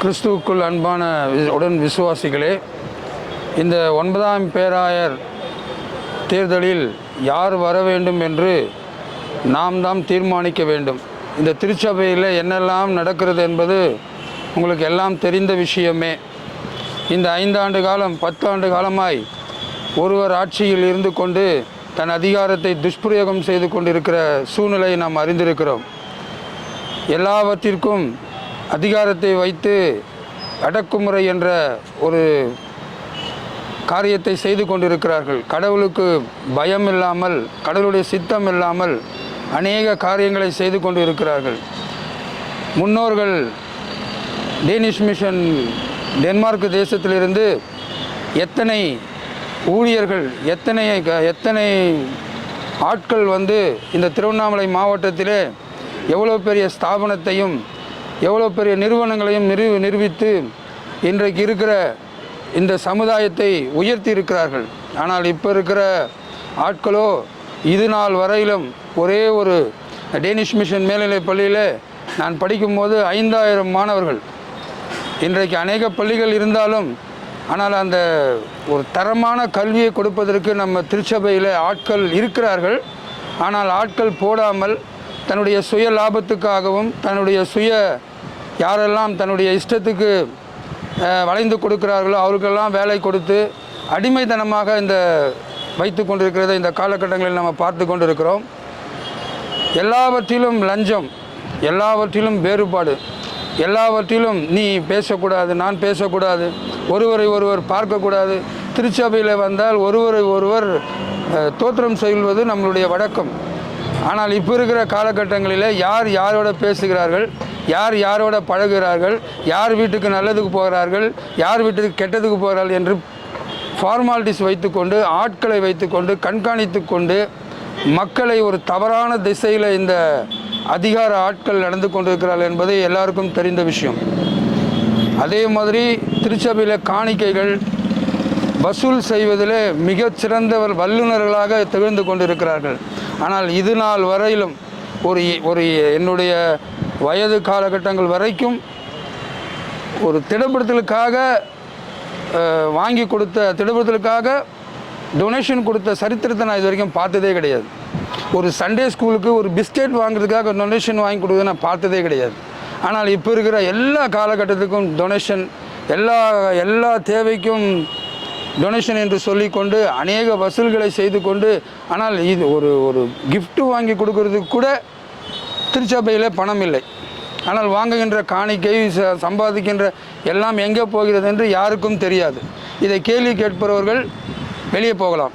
கிறிஸ்துவுக்குள் அன்பான உடன் விசுவாசிகளே இந்த ஒன்பதாம் பேராயர் தேர்தலில் யார் வர வேண்டும் என்று நாம் தான் தீர்மானிக்க வேண்டும். இந்த திருச்சபையில் என்னெல்லாம் நடக்கிறது என்பது உங்களுக்கு எல்லாம் தெரிந்த விஷயமே. இந்த ஐந்தாண்டு காலம் பத்தாண்டு காலமாய் ஒருவர் ஆட்சியில் இருந்து கொண்டு தன் அதிகாரத்தை துஷ்பிரயோகம் செய்து கொண்டிருக்கிற சூழ்நிலையை நாம் அறிந்திருக்கிறோம். எல்லாவற்றிற்கும் அதிகாரத்தை வைத்து அடக்குமுறை என்ற ஒரு காரியத்தை செய்து கொண்டிருக்கிறார்கள். கடவுளுக்கு பயம் இல்லாமல் கடவுளுடைய சித்தம் இல்லாமல் அநேக காரியங்களை செய்து கொண்டு இருக்கிறார்கள் முன்னோர்கள் டேனிஷ் மிஷன் டென்மார்க் தேசத்திலிருந்து எத்தனை ஊழியர்கள் எத்தனை எத்தனை ஆட்கள் வந்து இந்த திருவண்ணாமலை மாவட்டத்திலே எவ்வளோ பெரிய ஸ்தாபனத்தையும் எவ்வளோ பெரிய நிறுவனங்களையும் நிறு நிரூபித்து இன்றைக்கு இருக்கிற இந்த சமுதாயத்தை உயர்த்தி இருக்கிறார்கள் ஆனால் இப்போ இருக்கிற ஆட்களோ இது நாள் வரையிலும் ஒரே ஒரு டேனிஷ் மிஷன் மேல்நிலைப் பள்ளியில் நான் படிக்கும்போது ஐந்தாயிரம் மாணவர்கள். இன்றைக்கு அநேக பள்ளிகள் இருந்தாலும் ஆனால் அந்த ஒரு தரமான கல்வியை கொடுப்பதற்கு நம்ம திருச்சபையில் ஆட்கள் இருக்கிறார்கள். ஆனால் ஆட்கள் போடாமல் தன்னுடைய சுய லாபத்துக்காகவும் தன்னுடைய சுய யாரெல்லாம் தன்னுடைய இஷ்டத்துக்கு வளைந்து கொடுக்கிறார்களோ அவருக்கெல்லாம் வேலை கொடுத்து அடிமைத்தனமாக இந்த வைத்து கொண்டிருக்கிறத இந்த காலகட்டங்களில் நம்ம பார்த்து கொண்டிருக்கிறோம். எல்லாவற்றிலும் லஞ்சம் எல்லாவற்றிலும் வேறுபாடு எல்லாவற்றிலும் நீ பேசக்கூடாது நான் பேசக்கூடாது ஒருவரை ஒருவர் பார்க்கக்கூடாது. திருச்சபையில் வந்தால் ஒருவரை ஒருவர் தோற்றம் செய்வது நம்மளுடைய வழக்கம். ஆனால் இப்போ இருக்கிற காலகட்டங்களில் யார் யாரோட பேசுகிறார்கள்? யார் யாரோட பழகுகிறார்கள் யார் வீட்டுக்கு நல்லதுக்கு போகிறார்கள் யார் வீட்டுக்கு கெட்டதுக்கு போகிறார்கள் என்று ஃபார்மாலிட்டிஸ் வைத்துக்கொண்டு ஆட்களை வைத்துக்கொண்டு கண்காணித்து கொண்டு மக்களை ஒரு தவறான திசையில் இந்த அதிகார ஆட்கள் நடந்து கொண்டிருக்கிறார்கள் என்பது எல்லாருக்கும் தெரிந்த விஷயம். அதே மாதிரி திருச்சபையில் காணிக்கைகள் வசூல் செய்வதில் மிகச்சிறந்தவர் வல்லுநர்களாக திகழ்ந்து கொண்டிருக்கிறார்கள். ஆனால் இது நாள் வரையிலும் ஒரு ஒரு என்னுடைய வயது காலகட்டங்கள் வரைக்கும் ஒரு திடப்படுத்தலுக்காக வாங்கி கொடுத்த திடப்படுத்தலுக்காக டொனேஷன் கொடுத்த சரித்திரத்தை நான் இது வரைக்கும் பார்த்ததே கிடையாது. ஒரு சண்டே ஸ்கூலுக்கு ஒரு பிஸ்கெட் வாங்குறதுக்காக டொனேஷன் வாங்கி கொடுக்குறத நான் பார்த்ததே கிடையாது. ஆனால் இப்போ இருக்கிற எல்லா காலகட்டத்துக்கும் டொனேஷன் எல்லா எல்லா தேவைக்கும் டொனேஷன் என்று சொல்லிக்கொண்டு அநேக வசூல்களை செய்து கொண்டு ஆனால் இது ஒரு ஒரு கிஃப்ட்டு வாங்கி கொடுக்கறதுக்கு கூட திருச்சபையில் பணம் இல்லை. ஆனால் வாங்குகின்ற காணிக்கை ச- சம்பாதிக்கின்ற எல்லாம் எங்கே போகிறது என்று யாருக்கும் தெரியாது. இதை கேள்வி கேட்பவர்கள் வெளியே போகலாம்.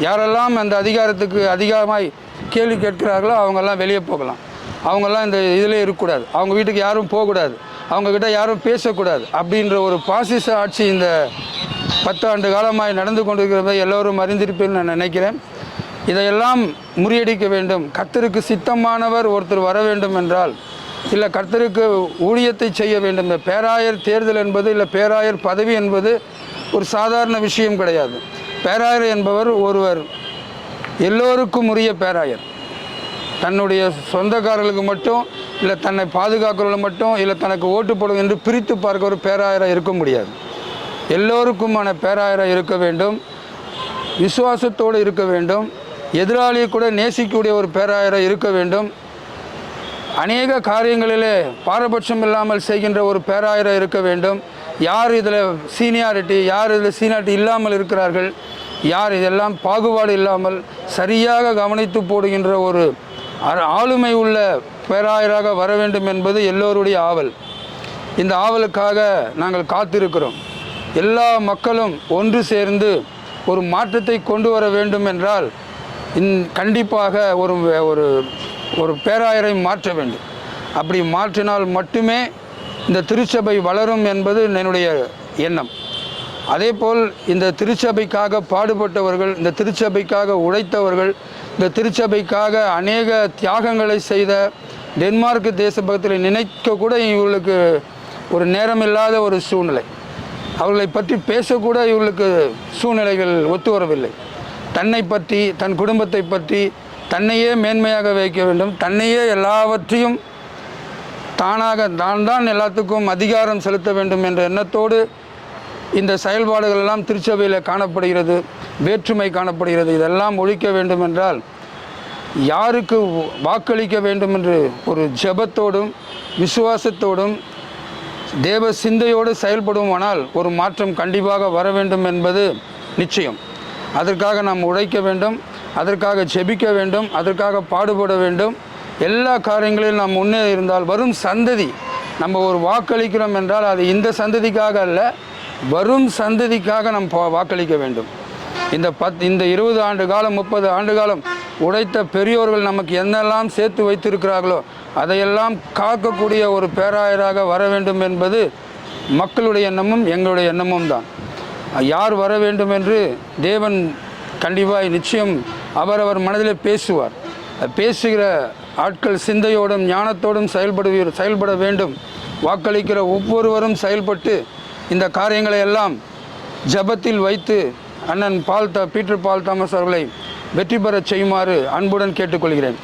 யாரெல்லாம் அந்த அதிகாரத்துக்கு அதிகமாய் கேள்வி கேட்கிறார்களோ அவங்கெல்லாம் வெளியே போகலாம். அவங்கெல்லாம் இந்த இதில் இருக்கக்கூடாது. அவங்க வீட்டுக்கு யாரும் போகக்கூடாது. அவங்கக்கிட்ட யாரும் பேசக்கூடாது. அப்படின்ற ஒரு பாசிச ஆட்சி இந்த பத்தாண்டு காலமாய் நடந்து கொண்டிருக்கிறத எல்லோரும் அறிந்திருப்பேன்னு நான் நினைக்கிறேன். இதையெல்லாம் முறியடிக்க வேண்டும். கர்த்தருக்கு சித்தமானவர் ஒருத்தர் வர வேண்டும் என்றால் இல்லை கர்த்தருக்கு ஊழியத்தை செய்ய வேண்டும். இந்த பேராயர் தேர்தல் என்பது இல்லை பேராயர் பதவி என்பது ஒரு சாதாரண விஷயம் கிடையாது. பேராயர் என்பவர் ஒருவர் எல்லோருக்கும் உரிய பேராயர். தன்னுடைய சொந்தக்காரர்களுக்கு மட்டும் இல்லை தன்னை பாதுகாக்கிறவர்கள் மட்டும் இல்லை தனக்கு ஓட்டு போடும் என்று பிரித்து பார்க்க ஒரு பேராயராக இருக்க முடியாது. எல்லோருக்குமான பேராயராக இருக்க வேண்டும். விசுவாசத்தோடு இருக்க வேண்டும். எதிராளியை கூட நேசிக்கக்கூடிய ஒரு பேராயராக இருக்க வேண்டும். அநேக காரியங்களிலே பாரபட்சம் இல்லாமல் செய்கின்ற ஒரு பேராயராக இருக்க வேண்டும். யார் இதில் சீனியாரிட்டி யார் இதில் சீனியாரிட்டி இல்லாமல் இருக்கிறார்கள்? யார் இதெல்லாம் பாகுபாடு இல்லாமல் சரியாக கவனித்து போடுகின்ற ஒரு ஆளுமை உள்ள பேராயராக வர வேண்டும் என்பது எல்லோருடைய ஆவல். இந்த ஆவலுக்காக நாங்கள் காத்திருக்கிறோம். எல்லா மக்களும் ஒன்று சேர்ந்து ஒரு மாற்றத்தை கொண்டு வர வேண்டும் என்றால் இன் கண்டிப்பாக ஒரு ஒரு ஒரு பேராயரை மாற்ற வேண்டும். அப்படி மாற்றினால் மட்டுமே இந்த திருச்சபை வளரும் என்பது என்னுடைய எண்ணம். அதேபோல் இந்த திருச்சபைக்காக பாடுபட்டவர்கள் இந்த திருச்சபைக்காக உழைத்தவர்கள் இந்த திருச்சபைக்காக அநேக தியாகங்களை செய்த டென்மார்க் தேசபக்தரை நினைக்க கூட இவர்களுக்கு ஒரு நேரமில்லாத ஒரு சூழ்நிலை. அவர்களை பற்றி பேசக்கூட இவர்களுக்கு சூழ்நிலைகள் ஒத்து வரவில்லை. தன்னை பற்றி தன் குடும்பத்தை பற்றி தன்னையே மேன்மையாக வைக்க வேண்டும். தன்னையே எல்லாவற்றையும் தானாக நான் தான் எல்லாத்துக்கும் அதிகாரம் செலுத்த வேண்டும் என்ற எண்ணத்தோடு இந்த செயல்பாடுகள் எல்லாம் திருச்சபையில் காணப்படுகிறது. வேற்றுமை காணப்படுகிறது. இதெல்லாம் ஒழிக்க வேண்டும் என்றால் யாருக்கு வாக்களிக்க வேண்டும் என்று ஒரு ஜெபத்தோடும் விசுவாசத்தோடும் தேவ சிந்தையோடு செயல்படுமானால் ஒரு மாற்றம் கண்டிப்பாக வர வேண்டும் என்பது நிச்சயம். அதற்காக நாம் உழைக்க வேண்டும் அதற்காக ஜெபிக்க வேண்டும் அதற்காக பாடுபட வேண்டும். எல்லா காரியங்களிலும் நாம் முன்னே இருந்தால் வரும் சந்ததி நம்ம ஒரு வாக்களிக்கிறோம் என்றால் அது இந்த சந்ததிக்காக அல்ல வரும் சந்ததிக்காக நாம் வாக்களிக்க வேண்டும். இந்த பத் இந்த இருபது ஆண்டு காலம் முப்பது ஆண்டு காலம் உடைத்த பெரியோர்கள் நமக்கு என்னெல்லாம் சேர்த்து வைத்திருக்கிறார்களோ அதையெல்லாம் காக்கக்கூடிய ஒரு பேராயராக வர வேண்டும் என்பது மக்களுடைய எண்ணமும் எங்களுடைய எண்ணமும் தான். யார் வர வேண்டும் என்று தேவன் கண்டிப்பாக நிச்சயம் அவரவர் மனதிலே பேசுவார். பேசுகிற ஆட்கள் சிந்தையோடும் ஞானத்தோடும் செயல்படுவீர் செயல்பட வேண்டும். வாக்களிக்கிற ஒவ்வொருவரும் செயல்பட்டு இந்த காரியங்களை எல்லாம் ஜெபத்தில் வைத்து அண்ணன் பால் த பீட்டர் பால் தாமஸ் அவர்களை வெற்றி பெறச் செய்யுமாறு அன்புடன் கேட்டுக்கொள்கிறேன்.